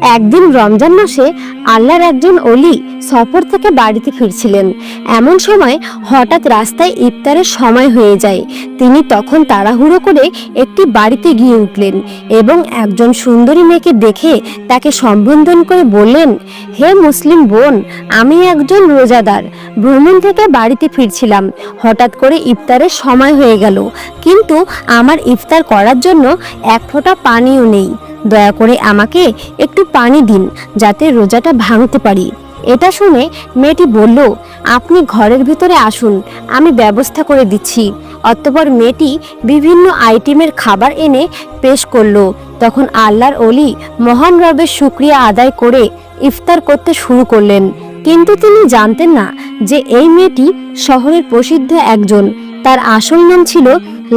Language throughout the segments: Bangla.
একদিন রমজান মাসে আল্লাহর একজন অলি সফর থেকে বাড়িতে ফিরছিলেন। এমন সময় হঠাৎ রাস্তায় ইফতারের সময় হয়ে যায়। তিনি তখন তাড়াহুড়ো করে একটি বাড়িতে গিয়ে উঠলেন এবং একজন সুন্দরী মেয়েকে দেখে তাকে সম্বোধন করে বললেন, হে মুসলিম বোন, আমি একজন রোজাদার। ভ্রমণ থেকে বাড়িতে ফিরছিলাম। হঠাৎ করে ইফতারের সময় হয়ে গেল। কিন্তু আমার ইফতার করার জন্য এক ফোঁটা পানিও নেই। দয়া করে আমাকে একটু পানি দিন, যাতে রোজাটা ভাঙতে পারি। এটা শুনে মেয়েটি বলল, আপনি ঘরের ভিতরে আসুন, আমি ব্যবস্থা করে দিচ্ছি। অতঃপর মেয়েটি বিভিন্ন আইটেমের খাবার এনে পেশ করল। তখন আল্লাহর অলি মহান রবের শুক্রিয়া আদায় করে ইফতার করতে শুরু করলেন। কিন্তু তিনি জানতেন না যে এই মেয়েটি শহরের প্রসিদ্ধ একজন। তার আসল নাম ছিল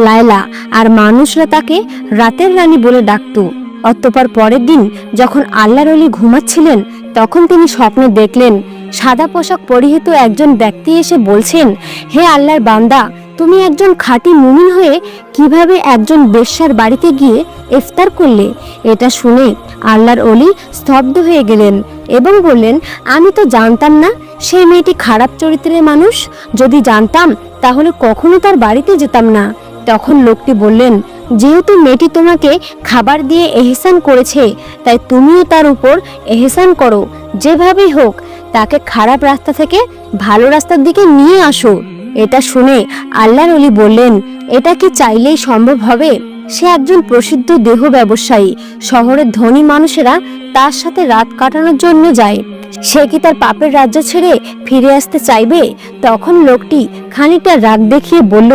লায়লা, আর মানুষরা তাকে রাতের রানী বলে ডাকত। অতঃপর পরের দিন যখন আল্লাহর অলি ঘুমাচ্ছিলেন, তখন তিনি স্বপ্নে দেখলেন, সাদা পোশাক পরিহিত একজন ব্যক্তি এসে বলছেন, হে আল্লাহর বান্দা, তুমি একজন খাঁটি মুমিন হয়ে কীভাবে একজন বেশ্যার বাড়িতে গিয়ে ইফতার করলে? এটা শুনে আল্লাহর অলি স্তব্ধ হয়ে গেলেন এবং বললেন, আমি তো জানতাম না সেই মেয়েটি খারাপ চরিত্রের মানুষ। যদি জানতাম, তাহলে কখনো তার বাড়িতে যেতাম না। তখন লোকটি বললেন যেহেতু মেয়েটি তোমাকে খাবার দিয়ে এহসান করেছে, তাই তুমিও তার উপর এহসান করো। যেভাবেই হোক, তাকে খারাপ রাস্তা থেকে ভালো রাস্তার দিকে নিয়ে আসো। এটা শুনে আল্লাহর অলি বললেন, এটা কি চাইলেই সম্ভব হবে? সে একজন প্রসিদ্ধ দেহ ব্যবসায়ী, শহরের ধনী মানুষেরা তার সাথে রাত কাটানোর জন্য যায়। সে কি তার পাপের রাজ্য ছেড়ে ফিরে আসতে চাইবে? তখন লোকটি খানিকটা রাগ দেখিয়ে বলল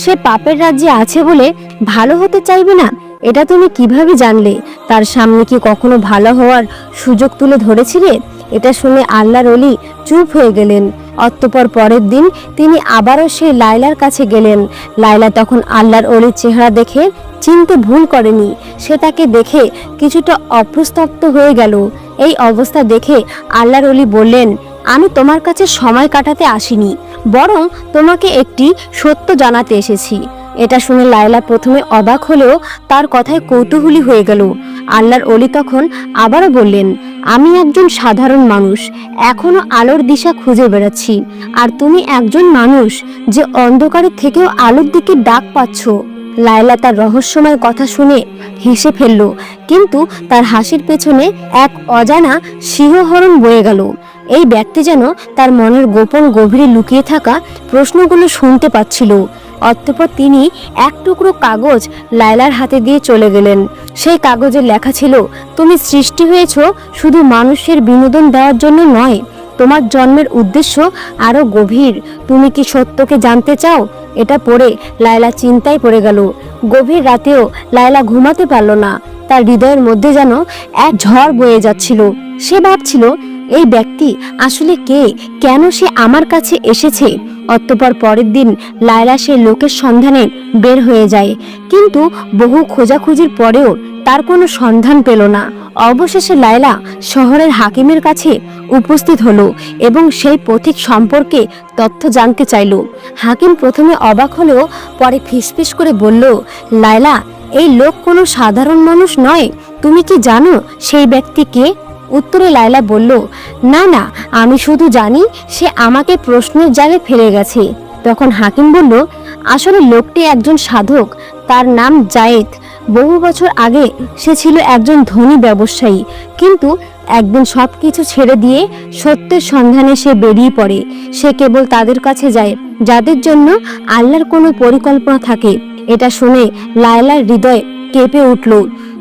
সে পাপের রাজ্যে আছে বলে ভালো হতে চাইবে না, এটা তুমি কীভাবে জানলে? তার সামনে কি কখনো ভালো হওয়ার সুযোগ তুলে ধরেছিলে? এটা শুনে আল্লাহর অলি চুপ হয়ে গেলেন। অতঃপর পরের দিন তিনি আবারও সেই লায়লার কাছে গেলেন। লায়লা তখন আল্লাহর অলির চেহারা দেখে চিনতে ভুল করেনি। সে তাকে দেখে কিছুটা অপ্রস্তপ্ত হয়ে গেল। এই অবস্থা দেখে আল্লাহর অলি বললেন, আমি তোমার কাছে সময় কাটাতে আসিনি। বরং তোমাকে একটি সত্য জানাতে এসেছি। এটা শুনে লায়লা প্রথমে অবাক হলেও তার কথায় কৌতূহলী হয়ে গেল। আল্লাহর অলি তখন আবারও বললেন, আমি একজন সাধারণ মানুষ, এখনও আলোর দিশা খুঁজে বেড়াচ্ছি। আর তুমি একজন মানুষ যে অন্ধকারের থেকেও আলোর দিকে ডাক পাচ্ছ। লায়লা তার রহস্যময় কথা শুনে হেসে ফেলল, কিন্তু তার হাসির পেছনে এক অজানা সিংহহরণ বয়ে গেল। এই ব্যক্তি যেন তার মনের গোপন গভীরে লুকিয়ে থাকা প্রশ্নগুলো শুনতে পাচ্ছিল। অতঃপর তিনি এক টুকরো কাগজ লায়লার হাতে দিয়ে চলে গেলেন। সেই কাগজে লেখা ছিল, তুমি সৃষ্টি হয়েছ শুধু মানুষের বিনোদন দেওয়ার জন্য নয়, তোমার জন্মের উদ্দেশ্য আরও গভীর। তুমি কি সত্যকে জানতে চাও? এটা পড়ে লায়লা চিন্তায় পড়ে গেল। গভীর রাতেও লায়লা ঘুমাতে পারল না। তার হৃদয়ের মধ্যে যেন এক ঝড় বয়ে যাচ্ছিল। সে ভাবছিল এই ব্যক্তি আসলে কে? কেন সে আমার কাছে এসেছে? অতঃপর পরের দিন লায়লা সে লোকের সন্ধানে বের হয়ে যায়। কিন্তু বহু খোঁজাখুঁজির পরেও তার কোনো সন্ধান পেল না। অবশেষে লায়লা শহরের হাকিমের কাছে উপস্থিত হলো এবং সেই পথিক সম্পর্কে তথ্য জানতে চাইল। হাকিম প্রথমে অবাক হলেও পরে ফিসফিস করে বলল, লায়লা, এই লোক কোনো সাধারণ মানুষ নয়? তুমি কি জানো সেই ব্যক্তি কে? উত্তরে লায়লা বলল, না না, আমি শুধু জানি সে আমাকে প্রশ্নের জালে ফেলে গেছে। তখন হাকিম বলল, আসলে লোকটি একজন সাধক, তার নাম জায়েদ। বহু বছর আগে সে ছিল একজন ধনী ব্যবসায়ী, কিন্তু একদিন সব কিছু ছেড়ে দিয়ে সত্যের সন্ধানে সে বেরিয়ে পড়ে। সে কেবল তাদের কাছে যায়, যাদের জন্য আল্লাহর কোনো পরিকল্পনা থাকে। এটা শুনে লায়লার হৃদয় কেঁপে উঠল।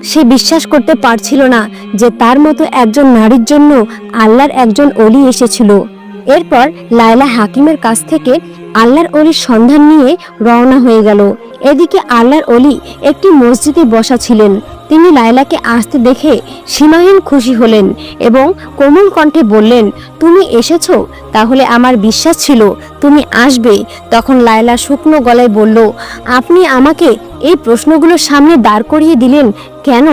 সে বিশ্বাস করতে পারছিল না যে তার মতো একজন নারীর জন্য আল্লাহর একজন অলি এসেছিল। এরপর লায়লা হাকিমের কাছ থেকে আল্লাহর অলির সন্ধান নিয়ে রওনা হয়ে গেল। এদিকে আল্লাহর অলি একটি মসজিদে বসা ছিলেন। তিনি লায়লাকে আসতে দেখে সীমাহীন খুশি হলেন এবং কোমল কণ্ঠে বললেন, তুমি এসেছ? তাহলে আমার বিশ্বাস ছিল, তুমি আসবে। তখন লায়লা শুকনো গলায় বলল, আপনি আমাকে এই প্রশ্নগুলোর সামনে দাঁড় করিয়ে দিলেন কেন?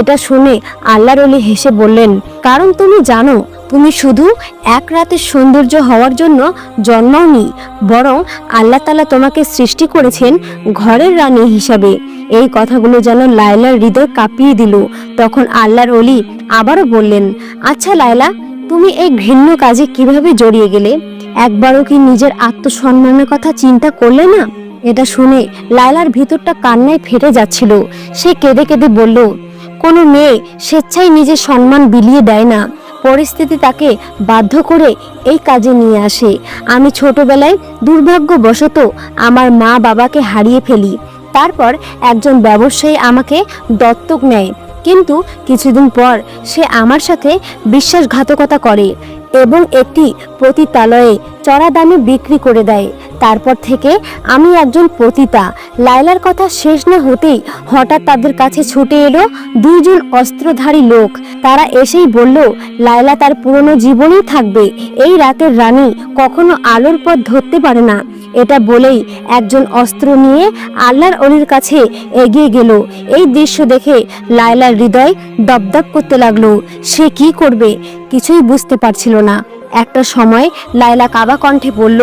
এটা শুনে আল্লাহর অলি হেসে বললেন, কারণ তুমি জানো তুমি শুধু এক রাতের সৌন্দর্য হওয়ার জন্য জন্মাওনি, বরং আল্লাহ তালা তোমাকে সৃষ্টি করেছেন ঘরের রানী হিসাবে। এই কথাগুলো যেন লায়লার হৃদয় কাঁপিয়ে দিল। তখন আল্লাহর অলি আবারও বললেন আচ্ছা লায়লা, তুমি এই ঘৃণ্য কাজে কীভাবে জড়িয়ে গেলে? একবারও কি নিজের আত্মসম্মানের কথা চিন্তা করলে না? এটা শুনে লায়লার ভিতরটা কান্নায় ফেটে যাচ্ছিল। সে কেঁদে কেঁদে বলল, কোনো মেয়ে স্বেচ্ছায় নিজের সম্মান বিলিয়ে দেয় না। পরিস্থিতি তাকে বাধ্য করে এই কাজে নিয়ে আসে। আমি ছোটবেলায় দুর্ভাগ্যবশত আমার মা বাবাকে হারিয়ে ফেলি। তারপর একজন ব্যবসায়ী আমাকে দত্তক নেয়। কিন্তু কিছুদিন পর সে আমার সাথে বিশ্বাসঘাতকতা করে এবং একটি পতিতালয়ে চড়া দামে বিক্রি করে দেয়। তারপর থেকে আমি একজন পতিতা। লায়লার কথা শেষ না হতেই হঠাৎ তাদের কাছে ছুটে এলো দুইজন অস্ত্রধারী লোক। তারা এসেই বলল, লায়লা তার পুরনো জীবনেই থাকবে। এই রাতের রানী কখনো আলোর পথ ধরতে পারে না। এটা বলেই একজন অস্ত্র নিয়ে আল্লাহর অলির কাছে এগিয়ে গেল। এই দৃশ্য দেখে লায়লার হৃদয় দপদপ করতে লাগল। সে কি করবে কিছুই বুঝতে পারছিল না। একটা সময় লায়লা কাবা কণ্ঠে বলল,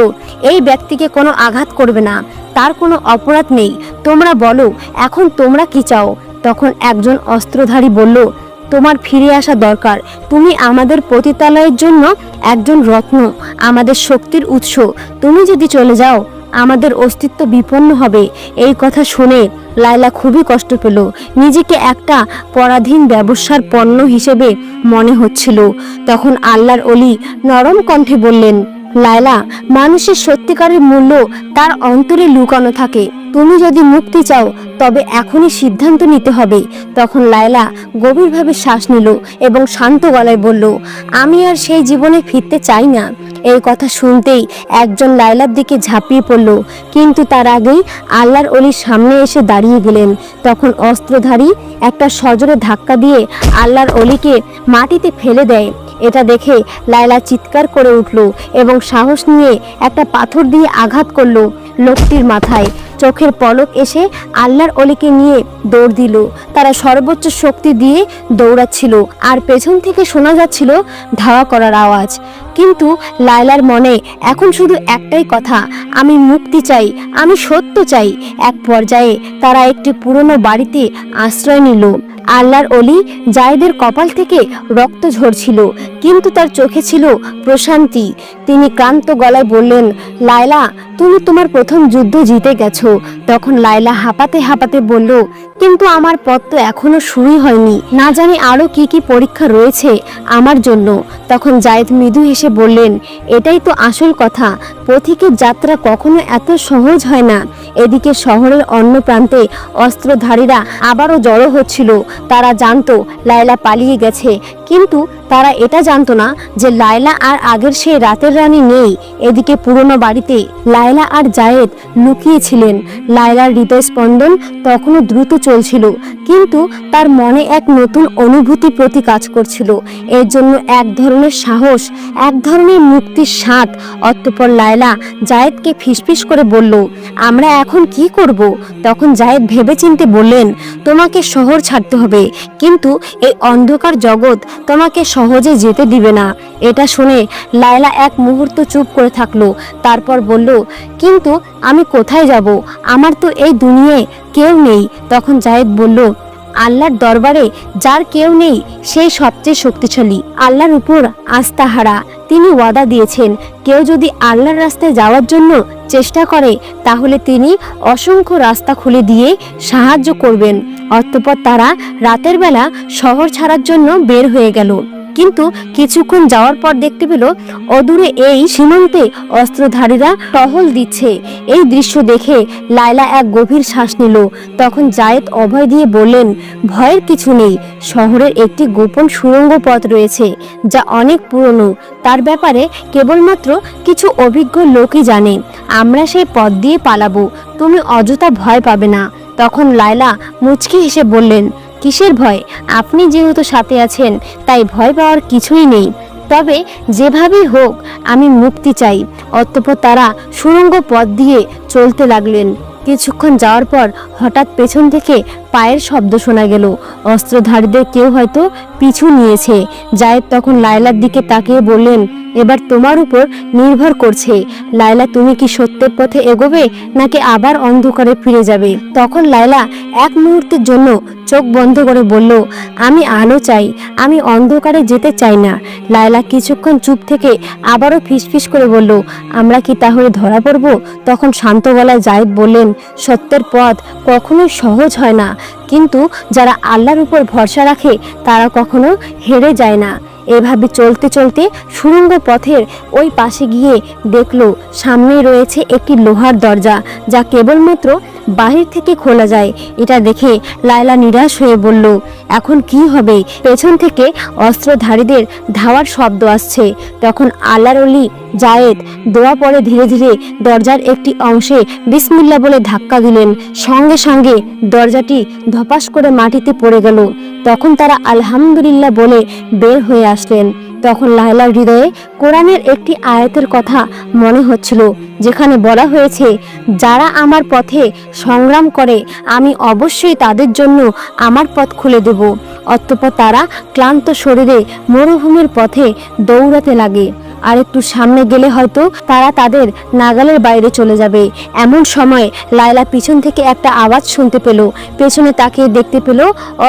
এই ব্যক্তিকে কোনো আঘাত করবে না, তার কোনো অপরাধ নেই। তোমরা বলো, এখন তোমরা কি চাও? তখন একজন অস্ত্রধারী বলল, তোমার ফিরে আসা দরকার। তুমি আমাদের পতিতালয়ের জন্য একজন রত্ন, আমাদের শক্তির উৎস। তুমি যদি চলে যাও, আমাদের অস্তিত্ব বিপন্ন হবে। এই কথা শুনে লায়লা খুবই কষ্ট পেল। নিজেকে একটা পরাধীন ব্যবসার পণ্য হিসেবে মনে হচ্ছিল। তখন আল্লাহর অলি নরম কণ্ঠে বললেন, লায়লা, মানুষের সত্যিকারের মূল্য তার অন্তরে লুকানো থাকে। তুমি যদি মুক্তি চাও, তবে এখনই সিদ্ধান্ত নিতে হবে। তখন লায়লা গভীরভাবে শ্বাস নিল এবং শান্ত গলায় বলল, আমি আর সেই জীবনে ফিরতে চাই না। এই কথা শুনতেই একজন লায়লার দিকে ঝাঁপিয়ে পড়ল। কিন্তু তার আগেই আল্লাহর অলির সামনে এসে দাঁড়িয়ে গেলেন। তখন অস্ত্রধারী একটা সজোরে ধাক্কা দিয়ে আল্লাহর অলিকে মাটিতে ফেলে দেয়। এটা দেখে লায়লা চিৎকার করে উঠল এবং সাহস নিয়ে একটা পাথর দিয়ে আঘাত করল লোকটির মাথায়। চোখের পলক এসে আল্লাহর অলিকে নিয়ে দৌড় দিল। তারা সর্বোচ্চ শক্তি দিয়ে দৌড়াচ্ছিল আর পেছন থেকে শোনা যাচ্ছিল ধাওয়া করার আওয়াজ। কিন্তু লায়লার মনে এখন শুধু একটাই কথা, আমি মুক্তি চাই, আমি সত্য চাই। এক পর্যায়ে তারা একটি পুরনো বাড়িতে আশ্রয় নিল। আল্লাহর অলি জায়েদের কপাল থেকে রক্ত ঝরছিল, কিন্তু তার চোখে ছিল প্রশান্তি। তিনি ক্লান্ত গলায় বললেন, লায়লা তুমি তোমার প্রথম যুদ্ধ জিতে গেছো। তখন লায়লা হাঁপাতে হাঁপাতে বলল, কিন্তু আমার পথ তো এখনও শুরুই হয়নি। না জানি আরও কি কি পরীক্ষা রয়েছে আমার জন্য। তখন জায়েদ মৃদু হেসে বললেন, এটাই তো আসল কথা। পথিকের যাত্রা কখনো এত সহজ হয় না। এদিকে শহরের অন্য প্রান্তে অস্ত্রধারীরা আবারও জড়ো হচ্ছিল। তারা জানতো, লায়লা পালিয়ে গেছে। কিন্তু তারা এটা জানতো না যে লায়লা আর আগের সেই রাতের রানী নেই। এদিকে পুরনো বাড়িতে লায়লা আর জায়েদ লুকিয়েছিলেন লায়লার হৃদয় স্পন্দন তখনও দ্রুত চলছিল, কিন্তু তার মনে এক নতুন অনুভূতি প্রতি কাজ করছিল। এর জন্য এক ধরনের সাহস, এক ধরনের মুক্তির স্বাদ অতঃপর লায়লা জায়েদকে ফিসফিস করে বলল, আমরা এখন কি করব? তখন জায়েদ ভেবেচিন্তে বললেন, তোমাকে শহর ছাড়তে হবে, কিন্তু এই অন্ধকার জগৎ তোমাকে সহজে যেতে দিবে না। এটা শুনে লায়লা এক মুহূর্ত চুপ করে থাকল, তারপর বলল, কিন্তু আমি কোথায় যাব? আমার তো এই দুনিয়ায় কেউ নেই। তখন জায়েদ বলল আল্লাহর দরবারে যার কেউ নেই সেই সবচেয়ে শক্তিশালী। আল্লাহর উপর আস্থা হারা। তিনি ওয়াদা দিয়েছেন, কেউ যদি আল্লাহর রাস্তায় যাওয়ার জন্য চেষ্টা করে, তাহলে তিনি অসংখ্য রাস্তা খুলে দিয়ে সাহায্য করবেন। অতঃপর তারা রাতের বেলা শহর ছাড়ার জন্য বের হয়ে গেল। কিন্তু কিছুক্ষণ যাওয়ার পর দেখতে পেল, অদূরে এই সীমান্তে অস্ত্রধারীরা টহল দিচ্ছে। এই দৃশ্য দেখে লায়লা এক গভীর শ্বাস নিল। তখন জায়েদ অভয় দিয়ে বললেন, ভয়ের কিছু নেই। শহরের একটি গোপন সুড়ঙ্গ পথ রয়েছে, যা অনেক পুরনো। তার ব্যাপারে কেবলমাত্র কিছু অভিজ্ঞ লোকই জানে। আমরা সেই পথ দিয়ে পালাবো। তুমি অযথা ভয় পাবে না। তখন লায়লা মুচকি হেসে বললেন কিসের ভয়? আপনি যেহেতু সাথে আছেন, তাই ভয় পাওয়ার কিছুই নেই। তবে যেভাবেই হোক, আমি মুক্তি চাই। অতঃপর তারা সুরঙ্গ পথ দিয়ে চলতে লাগলেন। কিছুক্ষণ যাওয়ার পর হঠাৎ পেছন থেকে পায়ের শব্দ শোনা গেল। অস্ত্রধারীদের কেউ হয়তো পিছু নিয়েছে। জায়েদ তখন লায়লার দিকে তাকিয়ে বললেন, এবার তোমার উপর নির্ভর করছে। লায়লা, তুমি কি সত্যের পথে এগোবে নাকি আবার অন্ধকারে ফিরে যাবে? তখন লায়লা এক মুহূর্তের জন্য চোখ বন্ধ করে বলল, আমি আলো চাই, আমি অন্ধকারে যেতে চাই না। লায়লা কিছুক্ষণ চুপ থেকে আবারও ফিসফিস করে বলল, আমরা কি তাহলে ধরা পড়ব? তখন শান্ত গলায় জায়েদ বললেন, সত্যের পথ কখনোই সহজ হয় না। কিন্তু যারা আল্লাহর উপর ভরসা রাখে, তারা কখনো হেরে যায় না। এভাবে চলতে চলতে সুড়ঙ্গ পথের ওই পাশে গিয়ে দেখল সামনে রয়েছে একটি লোহার দরজা, যা কেবলমাত্র বাহির থেকে খোলা যায়। এটা দেখে লায়লা নিরাশ হয়ে বলল, এখন কি হবে? পেছন থেকে অস্ত্রধারীদের ধাওয়ার শব্দ আসছে। তখন আল্লাহর অলি জায়েদ দোয়া পরে ধীরে ধীরে দরজার একটি অংশে বিসমিল্লা বলে ধাক্কা দিলেন। সঙ্গে সঙ্গে দরজাটি ধপাস করে মাটিতে পড়ে গেল। তখন তারা আলহামদুলিল্লাহ বলে বের হয়ে আসলেন। তখন লায়লার হৃদয়ে কোরআনের একটি আয়াতের কথা মনে হচ্ছিল, যেখানে বলা হয়েছে, যারা আমার পথে সংগ্রাম করে, আমি অবশ্যই তাদের জন্য আমার পথ খুলে দেব। অতঃপর তারা ক্লান্ত শরীরে মরুভূমির পথে দৌড়াতে লাগে। আর একটু সামনে গেলে হয়তো তারা তাদের নাগালের বাইরে চলে যাবে। এমন সময় লায়লা পিছন থেকে একটা আওয়াজ শুনতে পেল। পেছনে তাকে দেখতে পেল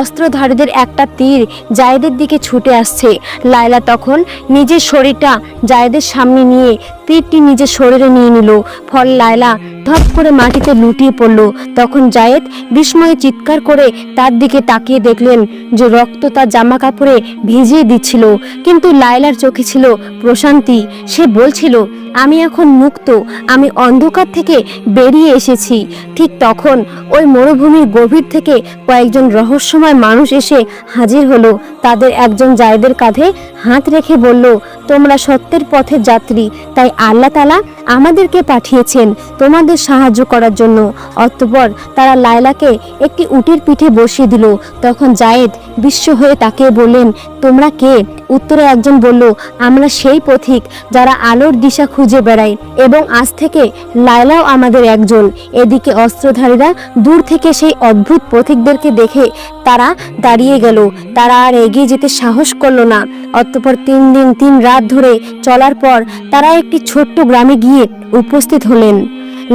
অস্ত্রধারীদের একটা তীর জায়েদের দিকে ছুটে আসছে। লায়লা তখন নিজের শরীরটা জায়েদের সামনে নিয়ে তীরটি নিজের শরীরে নিয়ে নিল। ফল লায়লা ধপ করে মাটিতে লুটিয়ে পড়ল। তখন জায়েদ বিস্ময়ে চিৎকার করে তার দিকে তাকিয়ে দেখলেন যে রক্ত তার জামা কাপড়ে ভিজিয়ে দিচ্ছিল। কিন্তু লায়লার চোখে ছিল প্রশান্তি। সে বলছিল, আমি এখন মুক্ত। আমি অন্ধকার থেকে বেরিয়ে এসেছি। ঠিক তখন ওই মরুভূমির গভীর থেকে কয়েকজন রহস্যময় মানুষ এসে হাজির হলো। তাদের একজন জায়দের কাঁধে হাত রেখে বলল, তোমরা সত্যের পথের যাত্রী, তাই আল্লাহ তালা আমাদেরকে পাঠিয়েছেন তোমাদের সাহায্য করার জন্য। অতঃপর তারা লায়লাকে একটি উটের পিঠে বসিয়ে দিল। তখন জায়েদ বিশ্ব হয়ে তাকে বললেন, তোমরা কে? উত্তরে একজন বলল, আমরা সেই পথিক যারা আলোর দিশা খুঁজে বেড়াই এবং আজ থেকে লায়লাও আমাদের একজন। এদিকে অস্ত্রধারীরা দূর থেকে সেই অদ্ভুত পথিকদেরকে দেখে তারা দাঁড়িয়ে গেল। তারা আর এগিয়ে যেতে সাহস করল না। অতঃপর তিন দিন তিন রাত ধরে চলার পর তারা একটি ছোট্ট গ্রামে গিয়ে উপস্থিত হলেন।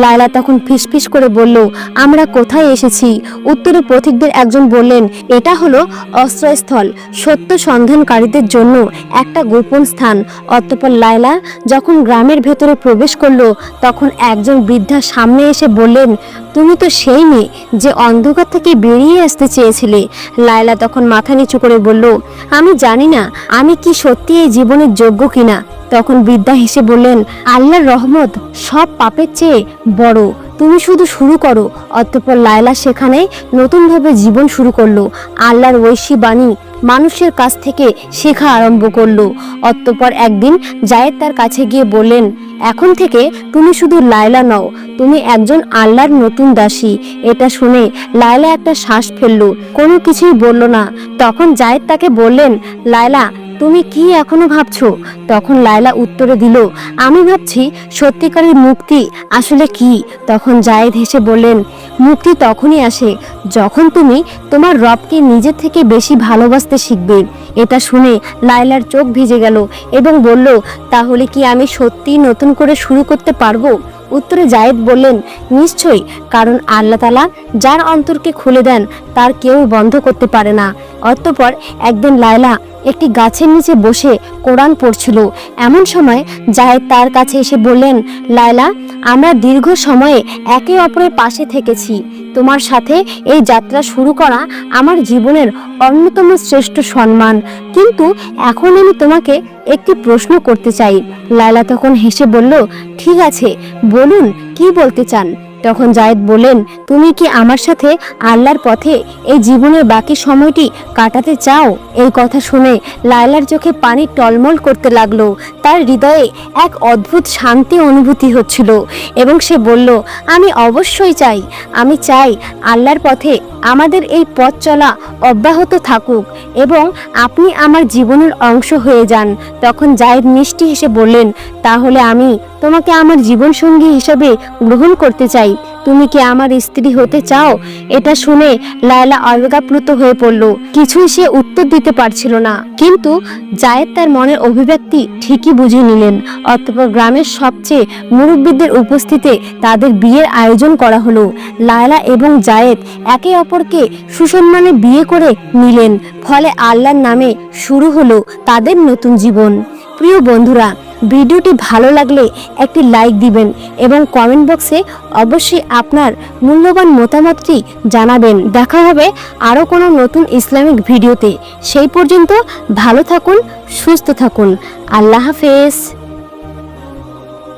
লায়লা তখন ফিসফিস করে বলল, আমরা কোথায় এসেছি? উত্তরে পথিকদের একজন বললেন, এটা হলো অস্ত্রস্থল, সত্য সন্ধানকারীদের জন্য একটা গোপন স্থান। অতঃপর লায়লা যখন গ্রামের ভেতরে প্রবেশ করল, তখন একজন বৃদ্ধা সামনে এসে বললেন, তুমি তো সেই মেয়ে যে অন্ধকার থেকে বেরিয়ে আসতে চেয়েছিলে। লায়লা তখন মাথা নিচু করে বলল, আমি জানি না, আমি কি সত্যি এই জীবনের যোগ্য কিনা? তখন বৃদ্ধা হেসে বললেন, আল্লাহর রহমত, সব পাপের চেয়ে বড়। তুমি শুধু শুরু করো। অতঃপর লায়লা সেখানে নতুনভাবে জীবন শুরু করল। আল্লাহর ঐশী বাণী মানুষের কাছ থেকে শেখা আরম্ভ করল। অতঃপর একদিন জায়েদ তার কাছে গিয়ে বললেন, এখন থেকে তুমি শুধু লায়লা নও, তুমি একজন আল্লাহর নতুন দাসী। এটা শুনে লায়লা একটা শ্বাস ফেলল। কোনো কিছুই বলল না। তখন জায়েদ তাকে বললেন, লায়লা তুমি কি এখনও ভাবছ? তখন লায়লা উত্তরে দিল, আমি ভাবছি সত্যিকারের মুক্তি আসলে কি? তখন জায়েদ হেসে বললেন, মুক্তি তখনই আসে যখন তুমি তোমার রবকে নিজের থেকে বেশি ভালোবাসতে শিখবে। এটা শুনে লায়লার চোখ ভিজে গেল এবং বলল, তাহলে কি আমি সত্যি নতুন করে শুরু করতে পারব? উত্তরে জায়েদ বললেন, নিশ্চয়ই, কারণ আল্লাহ তালা যার অন্তরকে খুলে দেন, তার কেউ বন্ধ করতে পারে না। অতঃপর একদিন লায়লা একটি গাছের নিচে বসে কোরআন পড়ছিল। এমন সময় জায়েদ তার কাছে এসে বললেন, লায়লা, আমরা দীর্ঘ সময়ে একে অপরের পাশে থেকেছি। তোমার সাথে এই যাত্রা শুরু করা আমার জীবনের অন্যতম শ্রেষ্ঠ সম্মান। কিন্তু এখন আমি তোমাকে একটি প্রশ্ন করতে চাই। লায়লা তখন হেসে বলল, ঠিক আছে, বলুন, কি বলতে চান? তখন জায়েদ বলেন তুমি কি আমার সাথে আল্লাহর পথে এই জীবনের বাকি সময়টি কাটাতে চাও? এই কথা শুনে লায়লার চোখে পানি টলমল করতে লাগল। তার হৃদয়ে এক অদ্ভুত শান্তি অনুভূতি হচ্ছিল এবং সে বলল, আমি অবশ্যই চাই। আমি চাই আল্লাহর পথে আমাদের এই পথ চলা অব্যাহত থাকুক এবং আপনি আমার জীবনের অংশ হয়ে যান। তখন জায়েদ মিষ্টি হেসে বললেন, তাহলে আমি তোমাকে আমার জীবনসঙ্গী হিসেবে গ্রহণ করতে চাই। তুমি কি আমার স্ত্রী হতে চাও? এটা শুনে লায়লা অলগাপ্লুত হয়ে পড়ল। কিছুই সে উত্তর দিতে পারছিল না। কিন্তু জায়েদ তার মনের অভিব্যক্তি ঠিকই বুঝে নিলেন। অতঃপর গ্রামের সবচেয়ে মুরব্বীদের উপস্থিতিতে তাদের বিয়ের আয়োজন করা হলো। লায়লা এবং জায়েদ একে অপরকে সুসম্মানে বিয়ে করে নিলেন। ফলে আল্লাহর নামে শুরু হলো তাদের নতুন জীবন। প্রিয় বন্ধুরা ভিডিওটি ভালো লাগলে একটি লাইক দিবেন এবং কমেন্ট বক্সে অবশ্যই আপনার মূল্যবান মতামতটি জানাবেন। দেখা হবে আরও কোনো নতুন ইসলামিক ভিডিওতে। সেই পর্যন্ত ভালো থাকুন, সুস্থ থাকুন। আল্লাহ হাফেজ।